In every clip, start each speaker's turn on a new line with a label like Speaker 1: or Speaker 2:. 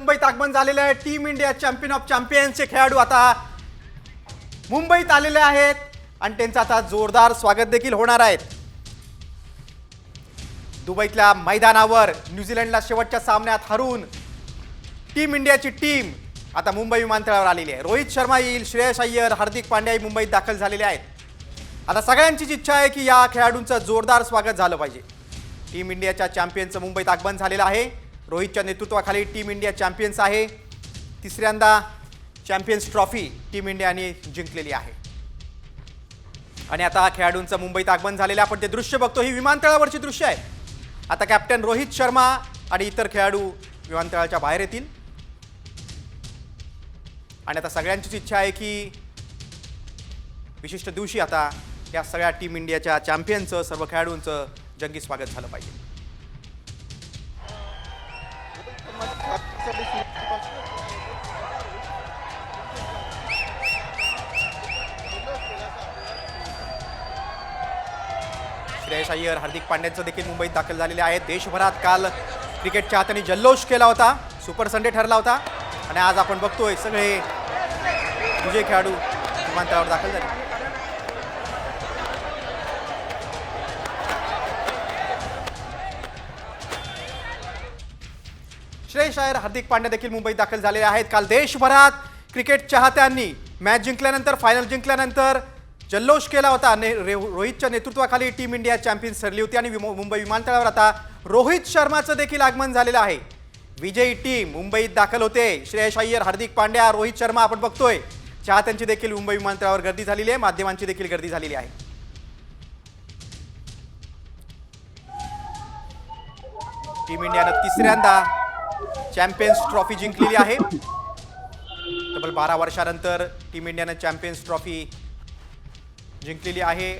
Speaker 1: मुंबईत आगमन झालेलं आहे टीम इंडिया चॅम्पियन ऑफ चॅम्पियन्सचे खेळाडू आता मुंबईत आलेले आहेत. आणि त्यांचं आता जोरदार स्वागत देखील होणार आहेत दुबईतल्या मैदानावर न्यूझीलंडला शेवटच्या सामन्यात हरून टीम इंडियाची टीम आता मुंबई विमानतळावर आलेली आहे. रोहित शर्मा येईल श्रेयस अय्यर हार्दिक पांड्याही मुंबईत दाखल झालेले आहेत. आता सगळ्यांचीच इच्छा आहे की या खेळाडूंचं जोरदार स्वागत झालं पाहिजे. टीम इंडियाच्या चॅम्पियनचं मुंबईत आगमन झालेलं आहे. रोहितच्या नेतृत्वाखाली टीम इंडिया चॅम्पियन्स आहे. तिसऱ्यांदा चॅम्पियन्स ट्रॉफी टीम इंडियाने जिंकलेली आहे. आणि आता खेळाडूंचं मुंबईत आगमन झालेलं आपण ते दृश्य बघतो. ही विमानतळावरची दृश्य आहे. आता कॅप्टन रोहित शर्मा आणि इतर खेळाडू विमानतळाच्या बाहेर येतील. आणि आता सगळ्यांचीच इच्छा आहे की विशिष्ट दिवशी आता या सगळ्या टीम इंडियाच्या चॅम्पियनचं सर्व खेळाडूंचं जंगी स्वागत झालं पाहिजे. श्रेयस अय्यर हार्दिक पांड्यांचं देखील मुंबईत दाखल झालेले आहेत. देशभरात काल क्रिकेटच्या हाताने जल्लोष केला होता. सुपर संडे ठरला होता. आणि आज आपण बघतोय सगळे विजय खेळाडू विमानतळावर दाखल झाले. शायर हार्दिक पांड्या देखील मुंबईत दाखल झालेले आहेत. काल देशभरात क्रिकेट चाहत्यांनी मॅच जिंकल्यानंतर फायनल जिंकल्यानंतर जल्लोष केला होता. ने रे- रोहितच्या नेतृत्वाखाली टीम इंडिया चॅम्पियन्स ठरली होती आणि मुंबई विमानतळावर आता रोहित शर्माचं देखील आगमन झालेलं आहे. विजयी टीम मुंबईत दाखल होते. श्रेयस अय्यर हार्दिक पांड्या रोहित शर्मा आपण बघतोय. चाहत्यांची देखील मुंबई विमानतळावर गर्दी झालेली आहे. माध्यमांची देखील गर्दी झालेली आहे. टीम इंडियानं तिसऱ्यांदा चॅम्पियन्स ट्रॉफी जिंकलेली आहे. तब्बल बारा वर्षानंतर टीम इंडियानं चॅम्पियन्स ट्रॉफी जिंकलेली आहे.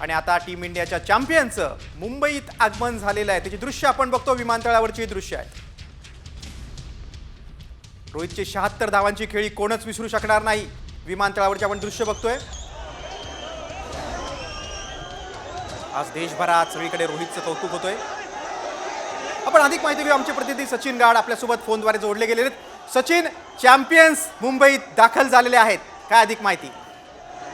Speaker 1: आणि आता टीम इंडियाच्या चॅम्पियनचं मुंबईत आगमन झालेलं आहे. त्याची दृश्य आपण बघतो विमानतळावरची दृश्य आहेत रोहितची शहात्तर धावांची खेळी कोणच विसरू शकणार नाही. विमानतळावरची आपण दृश्य बघतोय. आज देशभरात सगळीकडे रोहितचं कौतुक होतोय. आपण अधिक माहिती घेऊ. आमचे प्रतिनिधी सचिन गाड आपल्यासोबत फोनद्वारे जोडले गेलेले आहेत. सचिन चॅम्पियन्स मुंबईत दाखल झालेले आहेत. काय अधिक माहिती?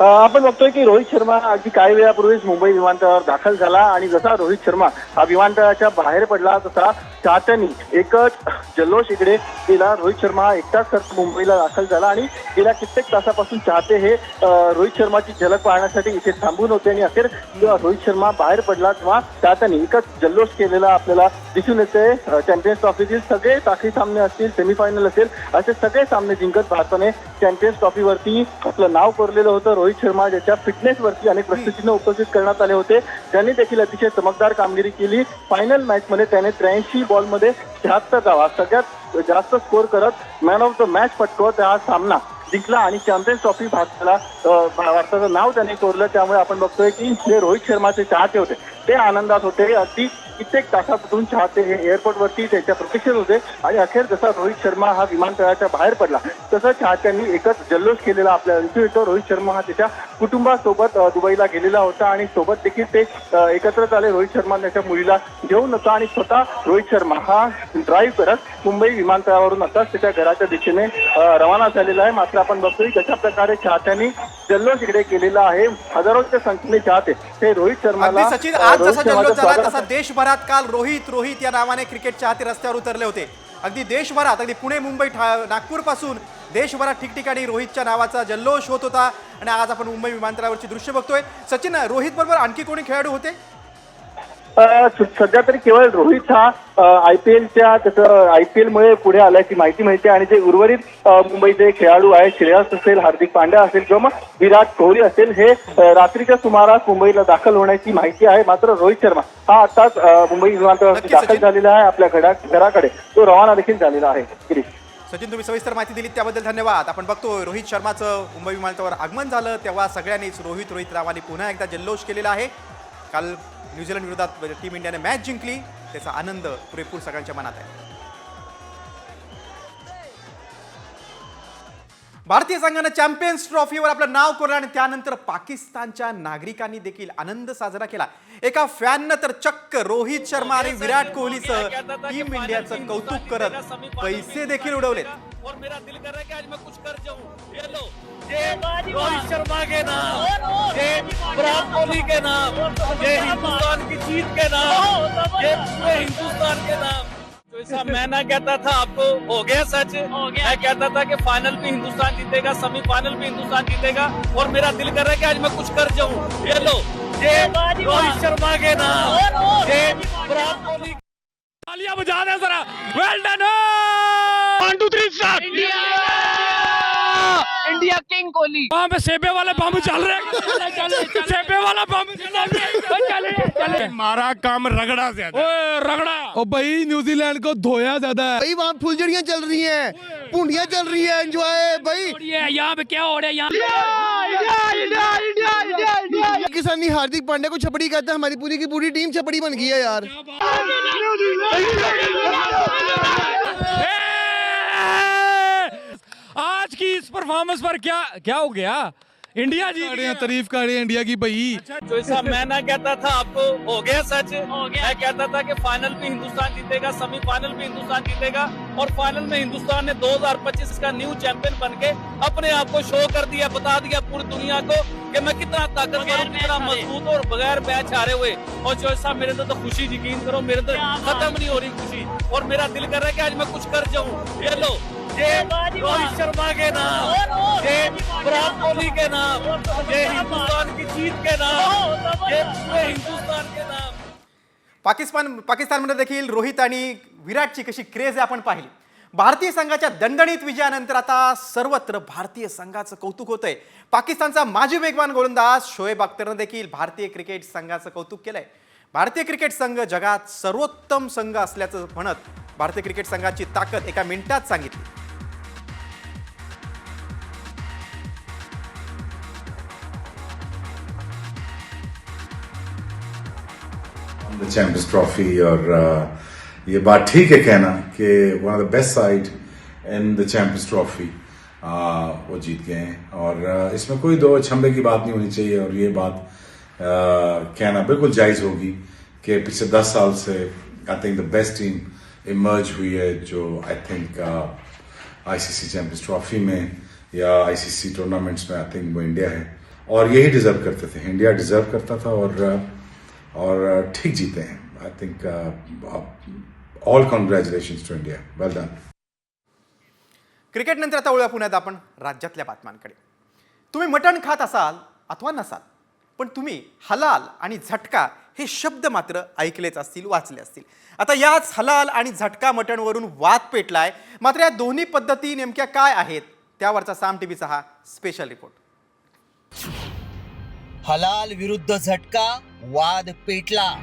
Speaker 2: आपण बघतोय की रोहित शर्मा अगदी काही वेळापूर्वीच मुंबई विमानतळावर दाखल झाला आणि जसा रोहित शर्मा हा विमानतळाच्या बाहेर पडला तसा चाहत्यांनी एकच जल्लोष इकडे केला रोहित शर्मा हा एकटाच तर मुंबईला दाखल झाला आणि गेल्या कित्येक तासापासून चाहते हे रोहित शर्माची झलक पाहण्यासाठी इथे थांबून होते आणि अखेर जेव्हा रोहित शर्मा बाहेर पडला तेव्हा चाहत्यांनी एकच जल्लोष केलेला आपल्याला दिसून येते. चॅम्पियन्स ट्रॉफीतील सगळे साखळी सामने असतील सेमीफायनल असेल असे सगळे सामने जिंकत भारताने चॅम्पियन्स ट्रॉफीवरती आपलं नाव कोरलेलं होतं. रोहित शर्मा ज्याच्या फिटनेसवरती अनेक प्रस्तुतीनं उपस्थित करण्यात आले होते. त्यांनी देखील अतिशय चमकदार कामगिरी केली. फायनल मॅचमध्ये त्याने त्र्याऐंशी बॉलमध्ये शहात्तर धावा. सगळ्यात जास्त स्कोर करत मॅन ऑफ द मॅच पटकवत हा सामना जिंकला आणि चॅम्पियन्स ट्रॉफी भारताला भारताचं नाव त्याने कोरलं. त्यामुळे आपण बघतोय की जे रोहित शर्माचे चाहते होते. ते आनंदात होते. अगदी कित्येक तासापासून चाहते हे एअरपोर्टवरती त्याच्या प्रतीक्षेत होते. आणि अखेर जसा रोहित शर्मा हा विमानतळाच्या बाहेर पडला तसं चाहत्यांनी एकच जल्लोष केलेला आपल्याला दिसून येतो रोहित शर्मा हा त्याच्या कुटुंबासोबत दुबईला गेलेला होता. आणि सोबत देखील ते एकत्र झाले रोहित शर्मा त्याच्या मुलीला घेऊन होता आणि स्वतः रोहित शर्मा हा ड्राईव्ह करत मुंबई विमानतळावरून आताच त्याच्या घराच्या दिशेने रवाना झालेला आहे. मात्र आपण बघतोय कशा प्रकारे चाहत्यांनी जल्लोष इकडे केलेला आहे. हजारोच्या संख्येने चाहते ते रोहित शर्माला
Speaker 1: सचिन आज
Speaker 2: रोहित
Speaker 1: जसा जल्लोष झाला तसा देशभरात काल रोहित रोहित या नावाने क्रिकेट चाहते रस्त्यावर उतरले होते. अगदी देशभरात अगदी पुणे मुंबई नागपूरपासून देशभरात ठिकठिकाणी रोहितच्या नावाचा जल्लोष होत होता. आणि आज आपण मुंबई विमानतळावरची दृश्य बघतोय. सचिन रोहित बरोबर आणखी कोणी खेळाडू होते?
Speaker 2: सध्या तरी केवळ रोहित हा आय पी एलच्या त्याचं आय पी एलमुळे पुढे आल्याची माहिती मिळते आणि जे उर्वरित मुंबईचे खेळाडू आहेत श्रेयस असेल हार्दिक पांड्या असेल किंवा मग विराट कोहली असेल हे रात्रीच्या सुमारास मुंबईला दाखल होण्याची माहिती आहे. मात्र रोहित शर्मा हा आताच मुंबई
Speaker 1: नक्की,
Speaker 2: दाखल. झालेला आहे. आपल्या घरा घराकडे तो रवाना देखील झालेला आहे. गिरीश.
Speaker 1: सचिन तुम्ही सविस्तर माहिती दिली त्याबद्दल धन्यवाद. आपण बघतो रोहित शर्माचं मुंबई विमानतळावर आगमन झालं तेव्हा सगळ्यांनीच रोहित रोहित रावांनी पुन्हा एकदा जल्लोष केलेला आहे. काल न्यूझीलंड विरोधात टीम इंडियाने मॅच जिंकली त्याचा आनंद पुरेपूर सगळ्यांच्या मनात आहे. भारतीय संघानं चॅम्पियन्स ट्रॉफीवर आपलं नाव कोरलं आणि त्यानंतर पाकिस्तानच्या नागरिकांनी देखील आनंद साजरा केला. एका फॅननं तर चक्क रोहित शर्मा आणि विराट कोहलीसह टीम इंडियाचं कौतुक करत पैसे देखील उडवलेत.
Speaker 3: और मेरा दिल कर रहा है कि आज मैं कुछ कर जाऊँ। ये लो। ये रोहित शर्मा के नाम। ये विराट कोहली के नाम। ये हिंदुस्तान की जीत के नाम। ये पूरे हिंदुस्तान के नाम। तो ऐसा मैं ना कहता था आपको हो गया सच। हो गया। मैं कहता था कि फाइनल भी हिंदुस्तान जीतेगा सेमीफाइनल भी हिंदुस्तान जीतेगा। और मेरा दिल कर रहा है कि आज मैं कुछ कर जाऊँ। ये लो। ये रोहित शर्मा के नाम। ये विराट कोहली। तालियाँ बजा दे जरा। Well done one two three start
Speaker 4: India king Kohli
Speaker 3: वहाँ पे सेबे वाले बम चल रहे सेबे वाला बम चल
Speaker 5: हमारा काम रगड़ा ज़्यादा।
Speaker 3: ओए रगड़ा।
Speaker 5: ओ भाई न्यूजीलैंड को धोया ज़्यादा है। भाई वहाँ फुलझड़ियाँ चल रही हैं। पूंडियाँ चल रही हैं एंजॉय भाई।
Speaker 3: यहाँ पे क्या हो रहा है? यहाँ
Speaker 5: पाकिस्तानी हार्दिक पांड्या को छपड़ी कहता है। हमारी पूरी की पूरी टीम छपड़ी बन गई है यार।
Speaker 3: आज की इस परफॉर्मेंस पर क्या क्या हो गया? इंडिया जीत गया।
Speaker 5: तारीफ़ कर रहे हैं इंडिया की भाई।
Speaker 3: जो ऐसा मैं ना कहता था आपको हो गया सच। हो गया। मैं कहता था कि फाइनल भी हिंदुस्तान जीतेगा सेमीफाइनल भी हिंदुस्तान जीतेगा और फाइनल में हिंदुस्तान ने 2025 का न्यू चैंपियन बन के अपने आप को शो कर दिया बता दिया पूरी दुनिया को कि मैं कितना ताकतवर कितना मज़बूत और बगैर मैच हारे हुए। और जो ऐसा मेरे तो, तो खुशी यकीन करो मेरे तो खत्म नहीं हो रही खुशी। और मेरा दिल कर रहा है कि आज मैं कुछ कर जाऊँ। ये लो। ये रोहित शर्मा के नाम। ये विराट कोहली के नाम। ये हिंदुस्तान की जीत के नाम। ये पूरे हिंदुस्तान के नाम।
Speaker 1: पाकिस्तान पाकिस्तानमध्ये देखील रोहित आणि विराटची कशी क्रेज आहे आपण पाहिली. भारतीय संघाच्या दणदणीत विजयानंतर आता सर्वत्र भारतीय संघाचं कौतुक होतंय. पाकिस्तानचा माजी वेगवान गोलंदाज शोएब अख्तरनं देखील भारतीय क्रिकेट संघाचं कौतुक केलंय. भारतीय क्रिकेट संघ जगात सर्वोत्तम संघ असल्याचं म्हणत भारतीय क्रिकेट संघाची ताकद एका मिनिटात सांगितली.
Speaker 6: द चैंपियंस ट्रॉफी और ये बात ठीक है कहना कि one of the best side in the champions trophy वो जीत गए हैं। और uh, इसमें कोई दो छंबे की बात नहीं होनी चाहिए और ये बात uh, कहना बिल्कुल जायज़ होगी कि पिछले दस साल से I think the best team emerge हुई है जो I think ICC champions trophy में या आईसीसी टूर्नामेंट्स में आई थिंक वो इंडिया है। और यही डिजर्व करते थे। इंडिया डिजर्व करता था और uh, और ठीक जीते हैं। I think all congratulation to India well done
Speaker 1: क्रिकेटनंतर आता वळूया पुण्यात आपण राज्यातल्या बातम्यांकडे. तुम्ही मटण खात असाल अथवा नसाल पण तुम्ही हलाल आणि झटका हे शब्द मात्र ऐकलेच असतील वाचले असतील. आता याच हलाल आणि झटका मटणवरून वाद पेटलाय. मात्र या दोन्ही पद्धती नेमक्या काय आहेत त्यावरचा साम टीव्हीचा हा स्पेशल रिपोर्ट
Speaker 7: हलाल विरुद्ध झटका वाद पेटला.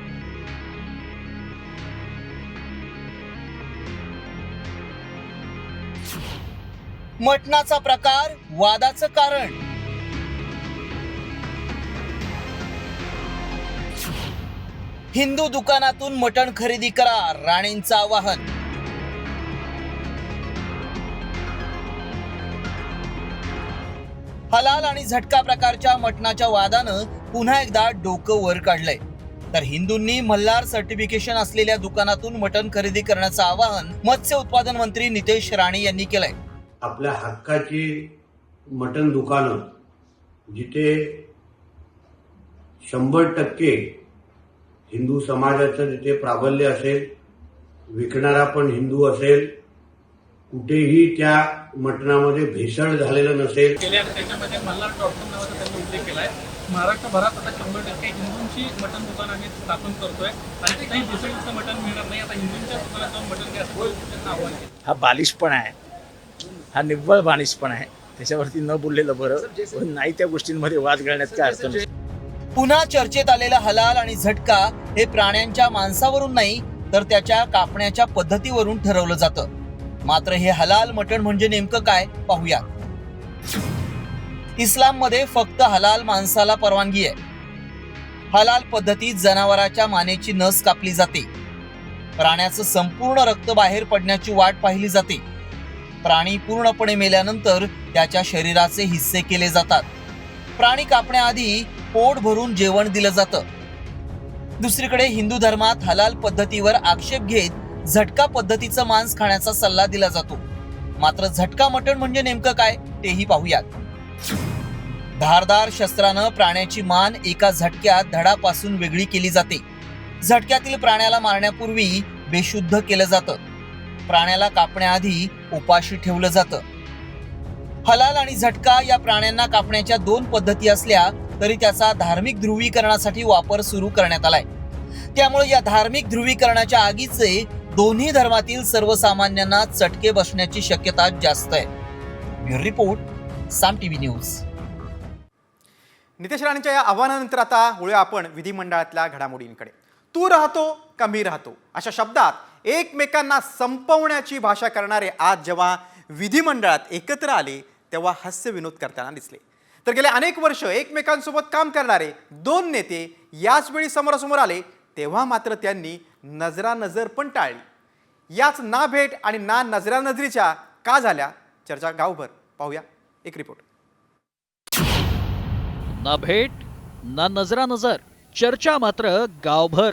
Speaker 7: मटणाचा प्रकार वादाचं कारण. हिंदू दुकानातून मटण खरेदी करा राणेंचं आवाहन. हलाल आणि झटका प्रकारच्या मटणाच्या वादानं पुन्हा एकदा डोकं वर काढलंय. तर हिंदूंनी मल्हार सर्टिफिकेशन असलेल्या दुकानातून मटण खरेदी करण्याचं आवाहन मत्स्य उत्पादन मंत्री नितेश राणे यांनी केलंय.
Speaker 8: आपल्या हक्काची मटण दुकानं जिथे शंभर टक्के हिंदू समाजाचं जिथे प्राबल्य असेल विकणारा पण हिंदू असेल कुठेही त्या मटणामध्ये भेसळ झालेलं नसेल.
Speaker 9: केल्या त्याच्यामध्ये मल्हार डॉट कॉम नावाचा त्यांनी उल्लेख केला आहे महाराष्ट्रभरात आता शंभर टक्के हिंदूंची मटण दुकान आम्ही स्थापन करतोय. आणि भेसळयुक्त मटण मिळणार नाही. आता हिंदूंच्या दुकानात जाऊन मटण घ्या आव्हान
Speaker 10: हा बालिशपणा आहे. हा निव्वळ बालिशपणा आहे. त्याच्यावरती न बोललेलं बरं. पण नाही त्या गोष्टींमध्ये वाद घालण्यात काय अर्थ नाही
Speaker 7: पुन्हा चर्चेत आलेला हलाल आणि झटका हे प्राण्यांच्या मांसावरून नाही तर त्याच्या कापण्याच्या पद्धतीवरून ठरवलं जातं. मात्र हे हलाल मटण म्हणजे नेमकं काय पाहूया इस्लाममध्ये फक्त हलाल माणसाला परवानगी आहे. हलाल पद्धतीत जनावराच्या मानेची नस कापली जाते. प्राण्याचं संपूर्ण रक्त बाहेर पडण्याची वाट पाहिली जाते. प्राणी पूर्णपणे मेल्यानंतर त्याच्या शरीराचे हिस्से केले जातात. प्राणी कापण्याआधी पोट भरून जेवण दिलं जातं. दुसरीकडे हिंदू धर्मात हलाल पद्धतीवर आक्षेप घेत झटका पद्धतीचं मांस खाण्याचा सल्ला दिला जातो. मात्र झटका मटण म्हणजे नेमकं काय तेही पाहूयात. धारदार शस्त्रानं प्राण्याची मान एका झटक्यात धडापासून वेगळी केली जाते. झटक्यातील प्राण्याला मारण्यापूर्वी बेशुद्ध केलं जातं. प्राण्याला कापण्याआधी उपाशी ठेवलं जातं. हलाल आणि झटका या प्राण्यांना कापण्याच्या दोन पद्धती असल्या तरी त्याचा धार्मिक ध्रुवीकरणासाठी वापर सुरू करण्यात आलाय. त्यामुळे या धार्मिक ध्रुवीकरणाच्या आगीचे दोन्ही धर्मातील सर्वसामान्यांना चटके बसण्याची शक्यता जास्त आहे. Bureau report Saam TV news.
Speaker 1: Nitesh राणेंच्या या आव्हानानंतर आता वळूया आपण विधिमंडळातल्या घडामोडींकडे. तू राहतो का मी राहतो? अशा शब्दात एकमेकांना संपवण्याची भाषा करणारे आज जेव्हा विधिमंडळात एकत्र आले तेव्हा हास्य विनोद करताना दिसले. तर गेले अनेक वर्ष एकमेकांसोबत काम करणारे दोन नेते याच वेळी समोरासमोर आले तेव्हा मात्र त्यांनी नजरानजर पण टाळली. याच ना भेट आणि ना नजरानजरीच्या का झाल्या? चर्चा गावभर. पाहूया. एक रिपोर्ट.
Speaker 4: ना भेट ना नजरा नजर चर्चा मात्र गावभर.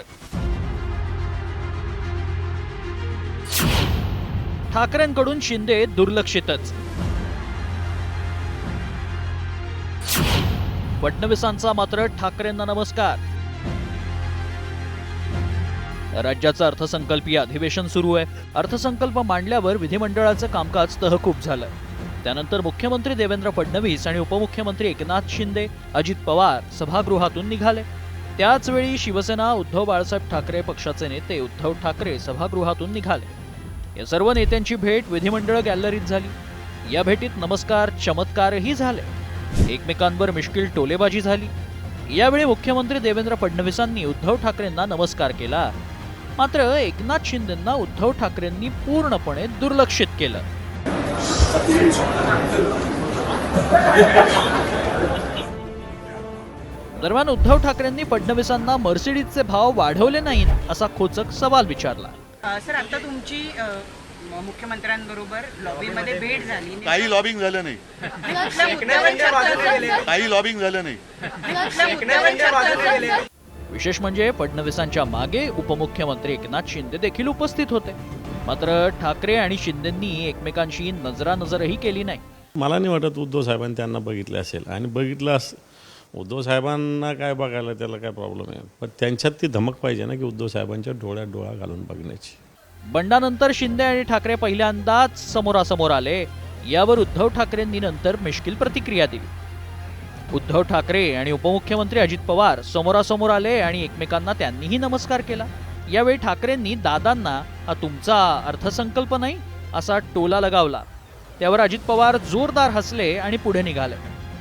Speaker 4: ठाकरेंकडून शिंदे दुर्लक्षितच. फडणवीसांचा मात्र ठाकरेंना नमस्कार. राज्याचं अर्थसंकल्पीय अधिवेशन सुरू आहे. अर्थसंकल्प मांडल्यावर विधिमंडळाचं कामकाज तहकूब झालं. त्यानंतर मुख्यमंत्री देवेंद्र फडणवीस आणि उपमुख्यमंत्री एकनाथ शिंदे अजित पवार सभागृहातून निघाले. त्याचवेळी शिवसेना उद्धव बाळासाहेब ठाकरे पक्षाचे नेते उद्धव ठाकरे सभागृहातून निघाले. या सर्व नेत्यांची भेट विधिमंडळ गॅलरीत झाली. या भेटीत नमस्कार चमत्कारही झाले. एकमेकांवर मिश्किल टोलेबाजी झाली. यावेळी मुख्यमंत्री देवेंद्र फडणवीसांनी उद्धव ठाकरेंना नमस्कार केला. मात्र एकनाथ शिंदेंना उद्धव ठाकरेंनी पूर्णपणे दुर्लक्षित केलं. दरम्यान उद्धव ठाकरेंनी फडणवीसांना मर्सिडीजचे भाव वाढवले नाहीत असा खोचक सवाल विचारला.
Speaker 11: सर आता तुमची मुख्यमंत्र्यांबरोबर लॉबीमध्ये भेट झाली.
Speaker 12: काही लॉबिंग झालं नाही? काही लॉबिंग झालं नाही.
Speaker 4: विशेष म्हणजे फडणवीसांच्या मागे उपमुख्यमंत्री एकनाथ शिंदे देखील उपस्थित होते. मात्र ठाकरे आणि शिंदेंनी एकमेकांशी नजरानजरही केली नाही.
Speaker 13: मला नाही वाटत उद्धव साहेबांनी त्यांना बघितले असेल. आणि बघितलं अस उद्धव साहेबांना काय बघायला त्याला काय प्रॉब्लेम आहे? पण त्यांच्यात ती धमक पाहिजे ना की उद्धव साहेबांच्या डोळ्यात डोळा घालून बघण्याची.
Speaker 4: बंडानंतर शिंदे आणि ठाकरे पहिल्यांदाच समोरासमोर आले. यावर उद्धव ठाकरेंनी नंतर मिश्किल प्रतिक्रिया दिली. उद्धव ठाकरे आणि उपमुख्यमंत्री अजित पवार समोरासमोर आले आणि एकमेकांना त्यांनीही नमस्कार केला. यावेळी ठाकरेंनी दादांना हा तुमचा अर्थसंकल्प नाही? असा टोला लगावला. त्यावर अजित पवार जोरदार हसले आणि पुढे निघाले.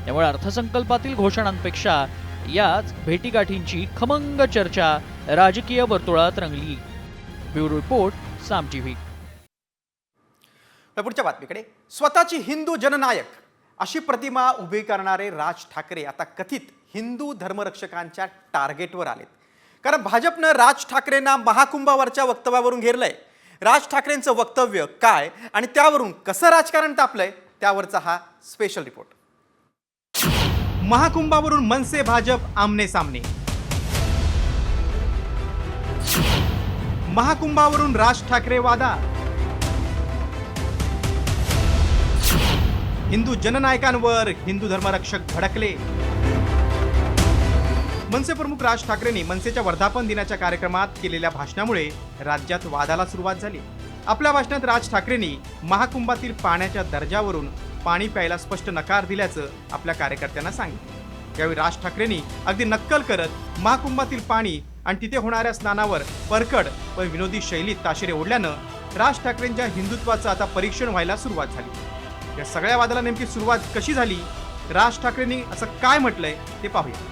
Speaker 4: त्यामुळे अर्थसंकल्पातील घोषणांपेक्षा याच भेटीगाठींची खमंग चर्चा राजकीय वर्तुळात रंगली. ब्युरो रिपोर्ट साम टीव्ही
Speaker 1: तर पुढच्या बातमीकडे. स्वतःची हिंदू जननायक अशी प्रतिमा उभी करणारे राज ठाकरे आता कथित हिंदू धर्मरक्षकांच्या टार्गेटवर आलेत. कारण भाजपनं राज ठाकरेंना महाकुंभावरच्या वक्तव्यावरून घेरलंय. राज ठाकरेंचं वक्तव्य काय आणि त्यावरून कसं राजकारण तापलंय त्यावरचा हा स्पेशल रिपोर्ट महाकुंभावरून मनसे भाजप आमने सामने. महाकुंभावरून राज ठाकरे वादा. हिंदू जननायकांवर हिंदू धर्मरक्षक भडकले मनसे प्रमुख राज ठाकरेंनी मनसेच्या वर्धापन दिनाच्या कार्यक्रमात केलेल्या भाषणामुळे राज्यात वादाला सुरुवात झाली. आपल्या भाषणात राज ठाकरेंनी महाकुंभातील पाण्याच्या दर्जावरून पाणी प्यायला स्पष्ट नकार दिल्याचं आपल्या कार्यकर्त्यांना सांगितलं. यावेळी राज ठाकरेंनी अगदी नक्कल करत महाकुंभातील पाणी आणि तिथे होणाऱ्या स्नानावर परकड व विनोदी शैलीत ताशेरे ओढल्यानं राज ठाकरेंच्या हिंदुत्वाचं आता परीक्षण व्हायला सुरुवात झाली. या सगळ्या वादाला नेमकी सुरुवात कशी झाली? राज ठाकरेंनी असं काय म्हटलंय ते पाहूया.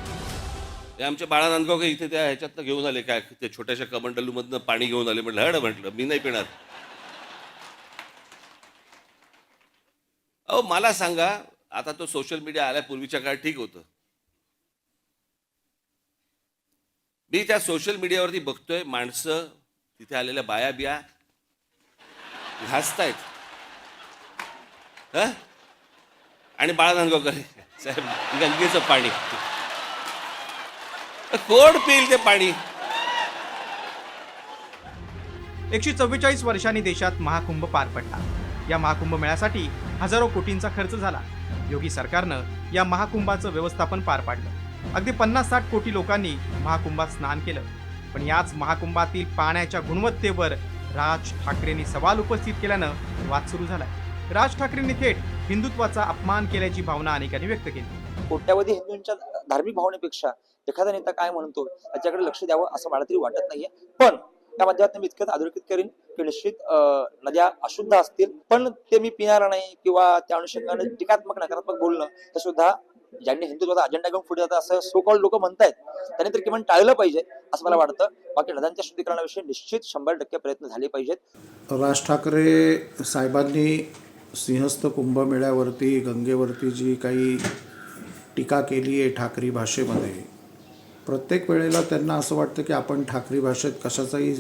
Speaker 12: ते आमच्या बाळा नांदगावकर इथे त्या ह्याच्यातनं घेऊन आले काय ते छोट्याशा कमंडलूमधनं पाणी घेऊन आले म्हटलं हड म्हटलं मी नाही पिणार. अहो मला सांगा आता तो सोशल मीडिया आल्या पूर्वीच्या काळात ठीक होतं. मी त्या सोशल मीडियावरती बघतोय माणसं तिथे आलेल्या बाया बिया घासतायत हं? आणि बाळा साहेब गंगेचं पाणी. कोण पिईल ते पाणी?
Speaker 1: एकशे चव्वेचाळीस वर्षांनी देशात महाकुंभ पार पडला. या महाकुंभ मेळ्यासाठी हजारो कोटींचा खर्च झाला. योगी सरकारनं या महाकुंभाचं व्यवस्थापन पार पाडलं. अगदी पन्नास साठ कोटी लोकांनी महाकुंभात स्नान केलं. पण याच महाकुंभातील पाण्याच्या गुणवत्तेवर राज ठाकरेंनी सवाल उपस्थित केल्यानं वाद सुरू झालाय. राज ठाकरेंनी थेट हिंदुत्वाचा अपमान केल्याची भावना अनेकांनी व्यक्त केली.
Speaker 7: कोट्यावधी हिंदूंच्या धार्मिक भावनेपेक्षा एखादा नेता काय म्हणतो याच्याकडे लक्ष द्यावं असं मला तरी वाटत नाहीये. पण त्या माध्यमातून मी इतकंच अधोरेखित करीन की निश्चित नद्या अशुद्ध असतील पण ते मी पिणार नाही किंवा त्या अनुषंगाने टीकात्मक नकारात्मक बोलणं ते सुद्धा ज्यांनी हिंदुत्वाचा अजेंडा घेऊन पुढे जातात असं सो कॉल्ड लोक म्हणतायत त्यांनी तर किमान टाळलं पाहिजे असं मला वाटतं. बाकी नद्यांच्या शुद्धीकरणाविषयी निश्चित शंभर टक्के प्रयत्न झाले पाहिजेत.
Speaker 5: राज ठाकरे साहेबांनी सिंहस्थ कुंभमेळ्यावरती गंगेवरती जी काही टीका केली आहे ठाकरी भाषेमध्ये प्रत्येक वेळेला त्यांना असं वाटतं की आपण ठाकरी भाषेत कशाचाही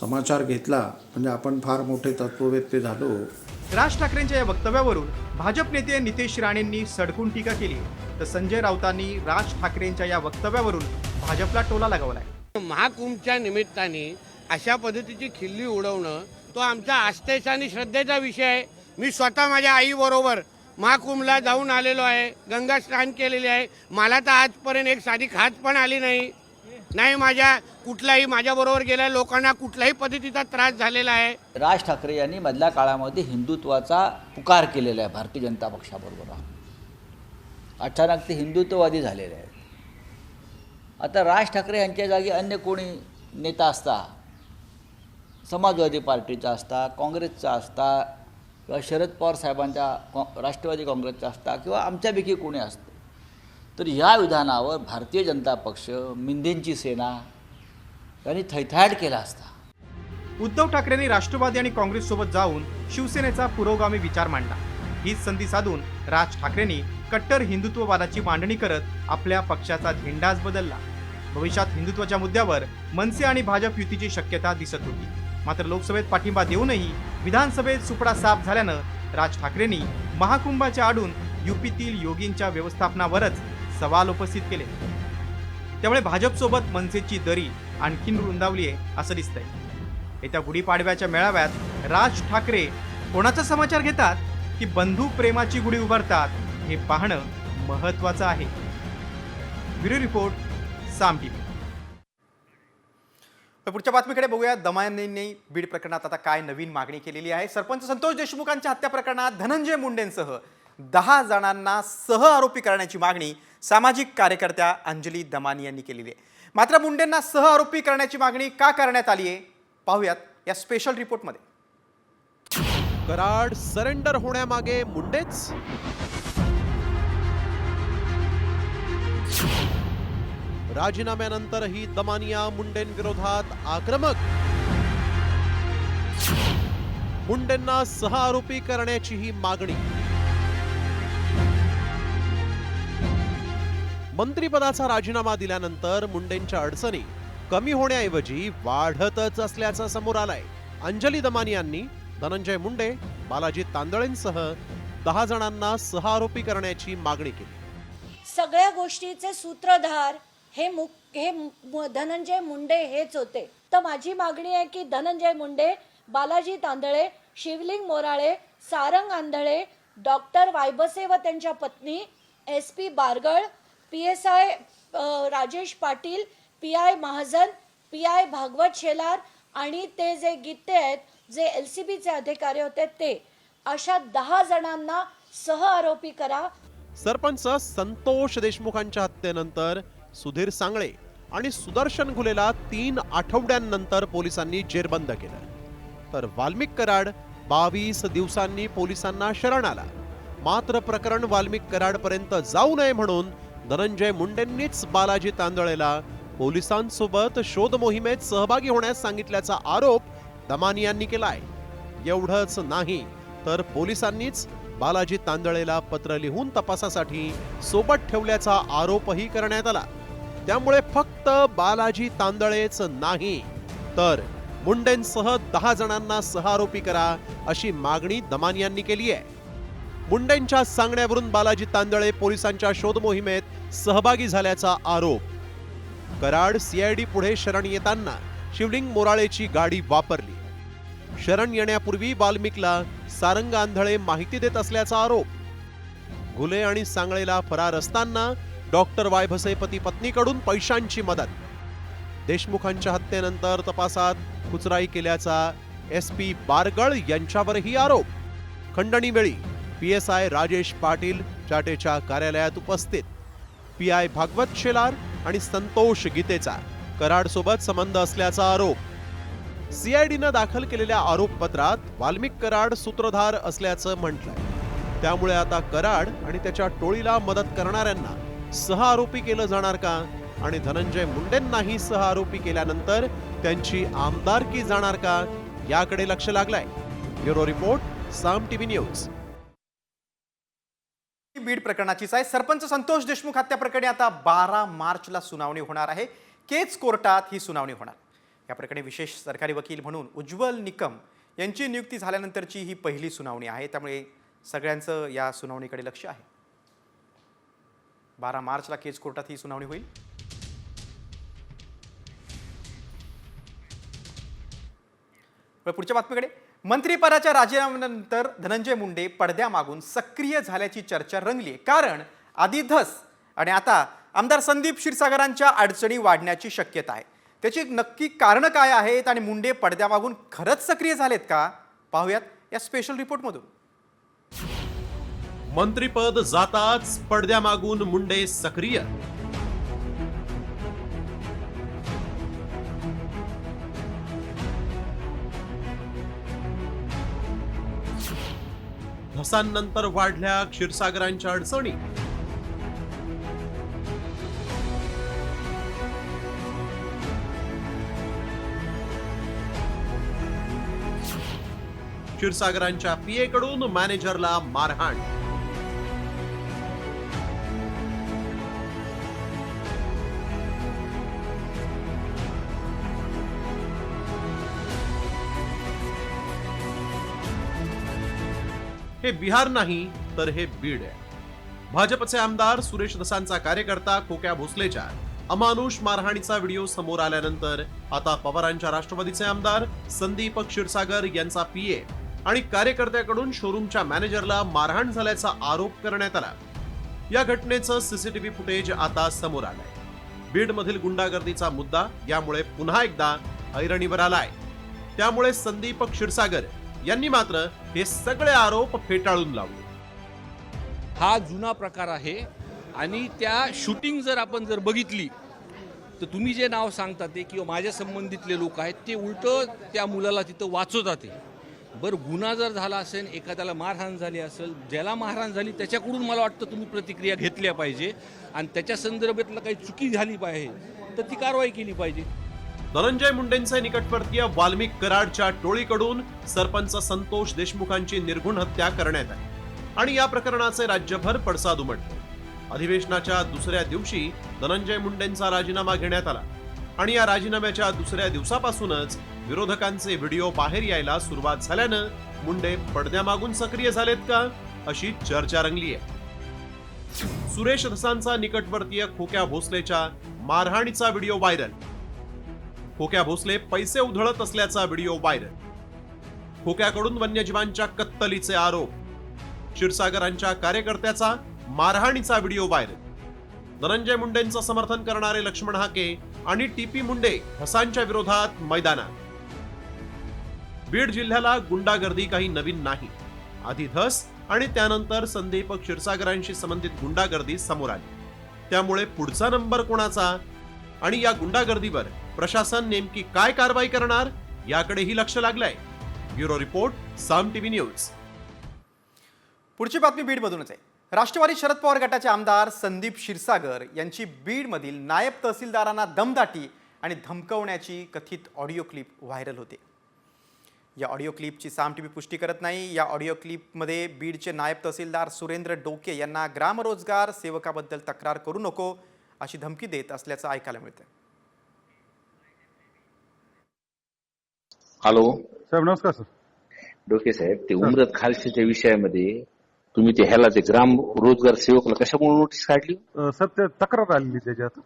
Speaker 5: समाचार घेतला म्हणजे आपण फार मोठे तत्ववेत्ते झालो.
Speaker 1: राज ठाकरेंच्या या वक्तव्यावरून भाजप नेते नितेश राणेंनी सडकून टीका केली. तर संजय राऊतांनी राज ठाकरेंच्या या वक्तव्यावरून भाजपला टोला लगावलाय.
Speaker 10: महाकुंभच्या निमित्ताने अशा पद्धतीची खिल्ली उडवणं तो आमच्या आस्थेचा आणि श्रद्धेचा विषय आहे. मी स्वतः माझ्या आईबरोबर महाकुंभला जाऊन आलेलो आहे. गंगा स्नान केलेले आहे. मला तर आजपर्यंत एक साधी खात पण आली नाही. नाही माझ्या कुठलाही माझ्याबरोबर गेल्या लोकांना कुठल्याही पद्धतीचा त्रास झालेला आहे.
Speaker 7: राज ठाकरे यांनी मधल्या काळामध्ये हिंदुत्वाचा पुकार केलेला आहे भारतीय जनता पक्षाबरोबर. अचानक ते हिंदुत्ववादी झालेले आहेत. आता राज ठाकरे यांच्या जागी अन्य कोणी नेता असता? समाजवादी पार्टीचा असता काँग्रेसचा असता किंवा शरद पवार साहेबांच्या कॉ- राष्ट्रवादी काँग्रेसचा असता किंवा आमच्यापैकी कोणी असतं. तर या विधानावर भारतीय जनता पक्ष मिंदेंची सेना यांनी थैथाट केला असता.
Speaker 1: उद्धव ठाकरेंनी राष्ट्रवादी आणि काँग्रेससोबत जाऊन शिवसेनेचा पुरोगामी विचार मांडला. हीच संधी साधून राज ठाकरेंनी कट्टर हिंदुत्ववादाची मांडणी करत आपल्या पक्षाचा झेंडाच बदलला. भविष्यात हिंदुत्वाच्या मुद्द्यावर मनसे आणि भाजप युतीची शक्यता दिसत होती. मात्र लोकसभेत पाठिंबा देऊनही विधानसभेत सुपडा साफ झाल्यानं राज ठाकरेंनी महाकुंभाच्या आडून युपीतील योगींच्या व्यवस्थापनावरच सवाल उपस्थित केले. त्यामुळे भाजपसोबत मनसेची दरी आणखीन रुंदावली आहे असं दिसतंय. येत्या गुढीपाडव्याच्या मेळाव्यात राज ठाकरे कोणाचा समाचार घेतात? की बंधू प्रेमाची गुढी उभारतात? हे पाहणं महत्वाचं आहे. ब्युरो रिपोर्ट साम टीव्ही तर पुढच्या बातमीकडे बघूया. दमानेंनी बीड प्रकरणात आता काय नवीन मागणी केलेली आहे? सरपंच संतोष देशमुखांच्या हत्या प्रकरणात धनंजय मुंडेंसह दहा जणांना सह आरोपी करण्याची मागणी सामाजिक कार्यकर्त्या अंजली दमानी यांनी केलेली आहे. मात्र मुंडेंना सह आरोपी करण्याची मागणी का करण्यात आली आहे? पाहूयात या स्पेशल रिपोर्टमध्ये
Speaker 14: कराड सरेंडर होण्यामागे मुंडेच? राजीनाम्यानंतरही दमानिया मुंडेंविरोधात आक्रमक. मुंडेंना सह आरोपी करण्याची ही मागणी. मंत्रिपदाचा राजीनामा दिल्यानंतर मुंडेंच्या अडचणी कमी होण्याऐवजी वाढतच असल्याचं समोर आलंय. अंजली दमानी यांनी धनंजय मुंडे बालाजी तांदळेंसह दहा जणांना सह आरोपी करण्याची मागणी केली.
Speaker 15: सगळ्या गोष्टीचे सूत्रधार हे मु हे धनंजय मुंडे हेच होते. तर माझी मागणी आहे की धनंजय मुंडे बालाजी तांदळे शिवलिंग मोराळे सारंग आंधळे डॉक्टर वायबसे व त्यांच्या पत्नी S P Bargal P S I Rajesh Patil P I Mahajan P I Bhagwat Shelar आणि ते जे गीते आहेत जे एल सी बीचे अधिकारी होते ते. अशा दहा जणांना सह आरोपी करा.
Speaker 14: सरपंच संतोष देशमुखांच्या हत्येनंतर सुधीर सांगळे आणि सुदर्शन घुलेला तीन आठवड्यांनंतर पोलिसांनी जेरबंद केलं. तर वाल्मिक कराड बावीस दिवसांनी पोलिसांना शरण आला. मात्र प्रकरण वाल्मिक कराडपर्यंत जाऊ नये म्हणून धनंजय मुंडेंनीच बालाजी तांदळेला पोलिसांसोबत शोध मोहिमेत सहभागी होण्यास सांगितल्याचा आरोप दमानी यांनी केलाय. एवढंच नाही तर पोलिसांनीच बालाजी तांदळेला पत्र लिहून तपासासाठी सोबत ठेवल्याचा आरोपही करण्यात आला. त्यामुळे फक्त बालाजी तांदळेच नाही तर मुंडेंसह दहा जणांना सह आरोपी करा अशी मागणी दमान यांनी केली आहे. मुंडेंच्या सांगण्यावरून बालाजी तांदळे पोलिसांच्या शोध मोहिमेत सहभागी झाल्याचा आरोप. कराड सीआयडी पुढे शरण येताना शिवलिंग मोराळेची गाडी वापरली. शरण येण्यापूर्वी वाल्मिकला सारंग आंधळे माहिती देत असल्याचा आरोप. घुले आणि सांगळेला फरार असताना डॉक्टर वायभसे पती पत्नीकडून पैशांची मदत. देशमुखांच्या हत्येनंतर तपासात कुचराई केल्याचा एस पी बारगळ यांच्यावरही आरोप. खंडणीवेळी P S I Rajesh Patil चाटेच्या कार्यालयात उपस्थित. पी आय भागवत शेलार आणि संतोष गीतेचा कराडसोबत संबंध असल्याचा आरोप. सीआयडीनं दाखल केलेल्या आरोपपत्रात वाल्मिक कराड सूत्रधार असल्याचं म्हटलंय. त्यामुळे आता कराड आणि त्याच्या टोळीला मदत करणाऱ्यांना सह आरोपी केलं जाणार का? आणि धनंजय मुंडेंनाही सह आरोपी केल्यानंतर त्यांची आमदारकी जाणार का? याकडे लक्ष लागलंय. Bureau report Saam TV news.
Speaker 1: Beed प्रकरणाचीच आहे. सरपंच संतोष देशमुख हत्या प्रकरणी आता बारा मार्चला सुनावणी होणार आहे. केच कोर्टात ही सुनावणी होणार. या प्रकरणी विशेष सरकारी वकील म्हणून उज्ज्वल निकम यांची नियुक्ती झाल्यानंतरची ही पहिली सुनावणी आहे. त्यामुळे सगळ्यांचं या सुनावणीकडे लक्ष आहे. बारा मार्चला केज कोर्टात ही सुनावणी होईल. पुढच्या बातमीकडे. मंत्रिपदाच्या राजीनाम्यानंतर धनंजय मुंडे पडद्यामागून सक्रिय झाल्याची चर्चा रंगली कारण आधी धस आणि आता आमदार संदीप क्षीरसागरांच्या अडचणी वाढण्याची शक्यता आहे. त्याची नक्की कारणं काय आहेत आणि मुंडे पडद्यामागून खरंच सक्रिय झालेत का? पाहूयात या स्पेशल रिपोर्टमधून
Speaker 14: मंत्रीपद जाताच पडद्यामागून मुंडे सक्रिय. धसांनंतर वाढल्या क्षीरसागरांच्या अडचणी. क्षीरसागरांच्या पीए कडून मॅनेजरला मारहाण. हे बिहार नाही तर हे बीड आहे. भाजपचे आमदार सुरेश दसांचा कार्यकर्ता खोक्या भोसलेच्या अमानुष मारहाणीचा व्हिडिओ समोर आल्यानंतर आता पवारांच्या राष्ट्रवादीचे आमदार संदीप क्षीरसागर यांचा पीए आणि कार्यकर्त्याकडून शोरूमच्या मॅनेजरला मारहाण झाल्याचा आरोप करण्यात आला. या घटनेचं सीसीटीव्ही फुटेज आता समोर आलंय. बीडमधील गुंडागर्दीचा मुद्दा यामुळे पुन्हा एकदा ऐरणीवर आलाय. त्यामुळे संदीप क्षीरसागर यांनी मात्र हे सगळे आरोप फेटाळून लावले.
Speaker 3: हा जुना प्रकार आहे आणि त्या शूटिंग जर आपण जर बघितली तर तुम्ही जे नाव सांगता ते किंवा माझ्या संबंधितले लोक आहेत ते उलट त्या मुलाला तिथं वाचवतात ते. बरं गुन्हा जर झाला असेल एखाद्याला मारहाण झाली असेल ज्याला मारहाण झाली त्याच्याकडून मला वाटतं तुम्ही प्रतिक्रिया घेतल्या पाहिजे आणि त्याच्या संदर्भातलं काही चुकी झाली पाहिजे तर ती कारवाई केली पाहिजे.
Speaker 14: धनंजय मुंडेंचे निकटवर्तीय वाल्मिक कराडच्या टोळीकडून सरपंच संतोष देशमुखांची निर्घुण हत्या करण्यात आली. आणि या प्रकरणाचे राज्यभर पडसाद उमटले अधिवेशनाच्या दुसऱ्या दिवशी धनंजय मुंडेंचा राजीनामा घेण्यात आला. आणि या राजीनाम्याच्या दुसऱ्या दिवसापासूनच विरोधकांचे व्हिडिओ बाहेर यायला सुरुवात झाल्यानं मुंडे पडद्यामागून सक्रिय झालेत का अशी चर्चा रंगली आहे सुरेश धसांचा निकटवर्तीय खोक्या भोसलेच्या मारहाणीचा व्हिडिओ व्हायरल. खोक्या भोसले पैसे उधळत असल्याचा व्हिडिओ व्हायरल. खोक्याकडून वन्यजीवांच्या कत्तलीचे आरोप. क्षीरसागरांच्या कार्यकर्त्याचा मारहाणीचा व्हिडिओ व्हायरल. धनंजय मुंडेंचं समर्थन करणारे लक्ष्मण हाके आणि टीपी मुंडे हसांच्या विरोधात मैदानात. बीड जिल्ह्याला गुंडागर्दी काही नवीन नाही. आधी धस आणि त्यानंतर संदीप क्षीरसागरांशी संबंधित गुंडागर्दी समोर आली. त्यामुळे पुढचा नंबर कोणाचा? आणि या गुंडागर्दीवर प्रशासन नेमकी काय कारवाई करणार याकडेही लक्ष लागलंय. Bureau report Saam TV news.
Speaker 1: पुढची बातमी बीडमधूनच आहे. राष्ट्रवादी शरद पवार गटाचे आमदार संदीप क्षीरसागर यांची बीडमधील नायब तहसीलदारांना दमदाटी आणि धमकवण्याची कथित ऑडिओ क्लिप व्हायरल होते. या ऑडिओ क्लिपची साम टीव्ही पुष्टी करत नाही. या ऑडिओ क्लिपमध्ये बीडचे नायब तहसीलदार सुरेंद्र डोके यांना ग्रामरोजगार सेवकाबद्दल तक्रार करू नको अशी धमकी देत असल्याचं ऐकायला मिळतं
Speaker 16: हॅलो
Speaker 17: साहेब नमस्कार सर.
Speaker 16: डोके साहेब ते उमरत खालशीच्या विषयामध्ये तुम्ही ते ह्याला ते ग्राम रोजगार सेवकला कशामुळे नोटीस काढली?
Speaker 17: अ, सर ते तक्रार आलेली त्याच्यात.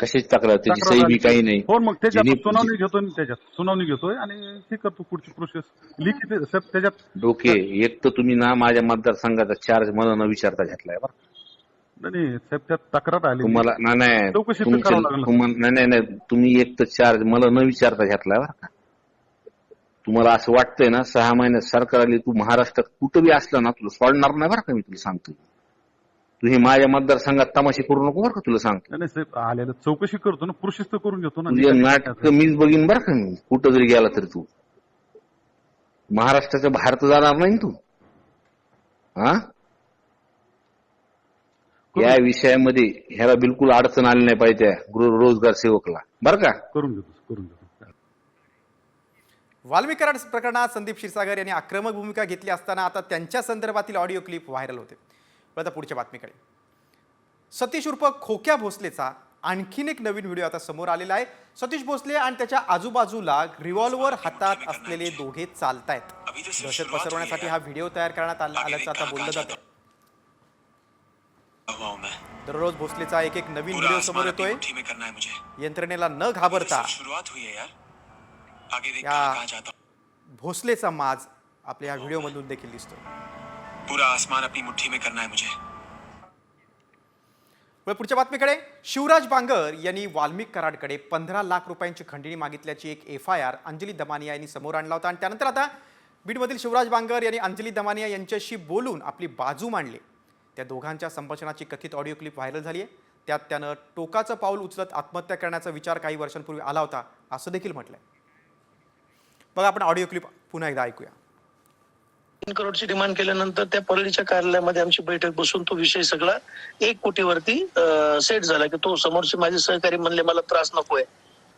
Speaker 16: कशाची तक्रार? त्याची
Speaker 17: तक्रार
Speaker 16: सही
Speaker 17: आली.
Speaker 16: बी काही नाही.
Speaker 17: हो मग त्याच्यात
Speaker 16: ज्यांनी-
Speaker 17: सुनावणी घेतोय ना त्याच्यात सुनावणी घेतोय आणि हे करतो पुढची प्रोसेस लिखित साहेब त्याच्यात
Speaker 16: डोके एक तर तुम्ही ना माझ्या मतदारसंघाचा चार्ज मला न विचारता घेतलाय बरं.
Speaker 17: नाही साहेब त्यात तक्रार आली
Speaker 16: तुम्हाला नाही, नाही.
Speaker 17: चौकशी तर
Speaker 16: तुमच्या-
Speaker 17: करावं लागलं.
Speaker 16: तुम्हाला- नाही नाही नाही. तुम्ही एक तर चार्ज मला न विचारता घेतलाय बरं का? तुम्हाला असं वाटतंय ना सहा महिन्यात सरकार आली तू महाराष्ट्रात कुठं बी असलं ना तुला सोडणार नाही बरं का मी तुला सांगतो तू हे माझ्या मतदारसंघात तमाशे करू नको बरं का तुला सांगतो
Speaker 17: नाही नाही, साहेब आलेलं चौकशी करतो ना प्रोसेस तर करून घेतो ना.
Speaker 16: तुझे नाटक मीच बघीन बरं का मी. कुठं जरी गेला तरी तू. महाराष्ट्राच्या बाहेर तर जाणार नाही ना तू. हा? या विषयामध्ये ह्याला बिलकुल अडचण आली नाही पाहिजे गृह रोजगार सेवकला. बरं का?
Speaker 17: करून घेतो करून घेतो.
Speaker 1: वाल्मिक कराड प्रकरणात संदीप क्षीरसागर यांनी आक्रमक भूमिका घेतली असताना आता त्यांच्या संदर्भातील ऑडिओ क्लिप व्हायरल होते. आता पुढच्या बातमीकडे. सतीश उर्फ खोक्या भोसलेचा आणखीन एक नवीन व्हिडिओ आता समोर आलेला आहे. सतीश भोसले आणि त्याच्या आजूबाजूला रिव्हॉल्वर हातात असलेले दोघे चालतायत. दहशत पसरवण्यासाठी हा व्हिडिओ तयार करण्यात आला आल्याचं आता बोललं जातं दररोज भोसलेचा एक एक नवीन व्हिडिओ समोर येतोय. यंत्रणेला न घाबरता या भोसलेचा माज आपल्या या व्हिडिओमधून देखील दिसतो.
Speaker 18: पूरा आसमान अपनी मुट्ठी में करना है मुझे।
Speaker 1: पुढच्या बातमीकडे शिवराज बांगर यांनी वाल्मिक कराडकडे पंधरा लाख रुपयांची खंडणी मागितल्याची एक F I R Anjali Damania यांनी समोर आणला होता. आणि त्यानंतर आता बीडमधील शिवराज बांगर यांनी अंजली दमानिया यांच्याशी बोलून आपली बाजू मांडली. त्या दोघांच्या संभाषणाची कथित ऑडिओ क्लिप व्हायरल झाली आहे. त्यात त्यानं टोकाचं पाऊल उचलत आत्महत्या करण्याचा विचार काही वर्षांपूर्वी आला होता असं देखील म्हटलंय. बघा आपण ऑडिओ क्लिप पुन्हा एकदा ऐकूया.
Speaker 19: तीन करोडची डिमांड केल्यानंतर त्या परळीच्या कार्यालयामध्ये आमची बैठक बसून तो विषय सगळा एक कोटीवरती सेट झाला की तो समोरचे माझे सहकारी म्हणले मला त्रास नकोय.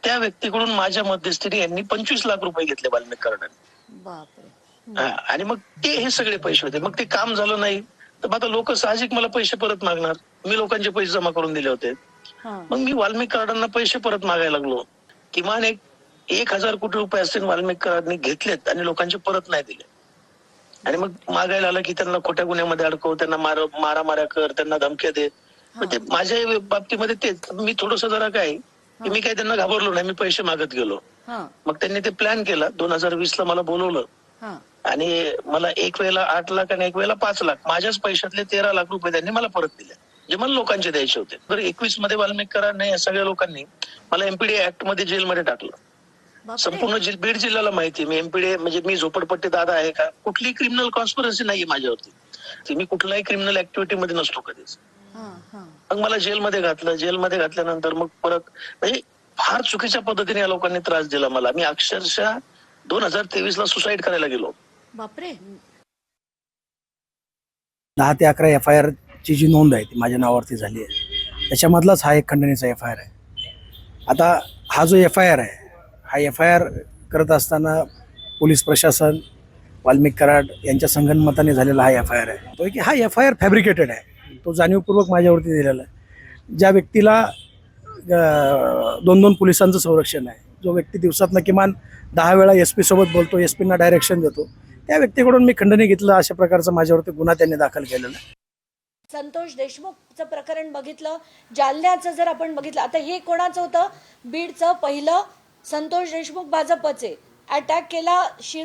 Speaker 19: त्या व्यक्तीकडून माझ्या मध्यस्थीने यांनी पंचवीस लाख रुपये घेतले वाल्मिक कराडाने
Speaker 15: बापरे.
Speaker 19: हा, आणि मग ते हे सगळे पैसे होते. मग ते काम झालं नाही. तर मग आता लोक साहजिक मला पैसे परत मागणार. मी लोकांचे पैसे जमा करून दिले होते.
Speaker 15: हा.
Speaker 19: मग मी वाल्मिक कराडांना पैसे परत मागायला लागलो. किमान एक एक हजार कोटी रुपये असतील वाल्मिक कराडांनी घेतलेत आणि लोकांचे परत नाही दिले. आणि मग मागायला आलं की त्यांना खोट्या गुन्ह्यामध्ये अडकव त्यांना मार मारामाऱ्या कर त्यांना धमक्या दे. ते माझ्या बाबतीमध्ये तेच. मी थोडस जरा काय की मी काही त्यांना घाबरलो नाही मी पैसे मागत गेलो. मग त्यांनी ते प्लॅन केला. दोन हजार वीस ला मला बोलवलं.
Speaker 15: हा.
Speaker 19: आणि मला एक वेळेला आठ लाख आणि एक वेळेला पाच लाख माझ्याच पैशातले तेरा लाख रुपये त्यांनी मला परत दिले. जे मला लोकांचे द्यायचे होते. तर एकवीसमध्ये वाल्मिक कराडने या सगळ्या लोकांनी मला एमपीडी ऍक्टमध्ये जेलमध्ये टाकलं. संपूर्ण जिल- बीड जिल्ह्याला माहिती आहे. मी एमपीडी म्हणजे मी झोपडपट्टी दादा आहे का? कुठलीही क्रिमिनल कॉन्स्पिरन्सी नाहीये माझ्यावरती. ती मी कुठल्याही क्रिमिनल ऍक्टिव्हिटी मध्ये नसतो कधीच.
Speaker 15: हा हा.
Speaker 19: मग मला जेलमध्ये घातलं. जेलमध्ये घातल्यानंतर मग परत म्हणजे फार चुकीच्या पद्धतीने या लोकांनी त्रास दिला मला. मी अक्षरशः दोन हजार तेवीस ला सुसाईड करायला गेलो.
Speaker 15: बापरे.
Speaker 20: दहा ते अकरा एफ आय आरची जी नोंद आहे ती माझ्या नावावरती झाली आहे. त्याच्यामधलाच हा एक खंडणीचा एफ आय आर आहे. आता हा जो एफ आय आर आहे हा एफ आय आर करत असताना पोलीस प्रशासन वाल्मिक कराड यांच्या संगनमताने झालेला हा एफ आय आर आहे. तो की हा एफ आय आर फॅब्रिकेटेड आहे. तो जाणीवपूर्वक माझ्यावरती दिलेला आहे. ज्या व्यक्तीला दोन दोन पोलिसांचं संरक्षण आहे जो व्यक्ती दिवसातनं किमान दहा वेळा एस पीसोबत बोलतो एस पींना डायरेक्शन देतो त्या व्यक्तीकडून मी खंडणी घेतलं अशा प्रकारचा माझ्यावरती गुन्हा त्यांनी दाखल केलेला आहे.
Speaker 15: संतोष देशमुखचं प्रकरण बघितलं जालन्याचं जर आपण बघितलं आता हे कोणाचं होतं? बीडचं पहिलं संतोष देशमुख भाजपचे अटॅक केला शिव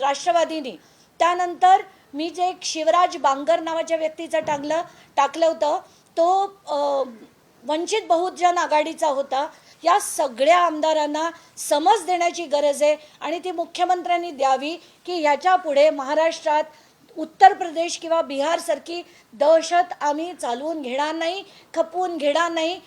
Speaker 15: राष्ट्रवादीने. त्यानंतर मी जे एक शिवराज बांगर नावाच्या व्यक्तीचं टांगलं टाकलं होतं तो वंचित बहुजन आघाडीचा होता. या सगळ्या आमदारांना समज देण्याची गरज आहे आणि ती मुख्यमंत्र्यांनी द्यावी की ह्याच्या पुढे महाराष्ट्रात उत्तर प्रदेश किंवा बिहारसारखी दहशत आम्ही चालवून घेणार नाही खपवून घेणार नाही.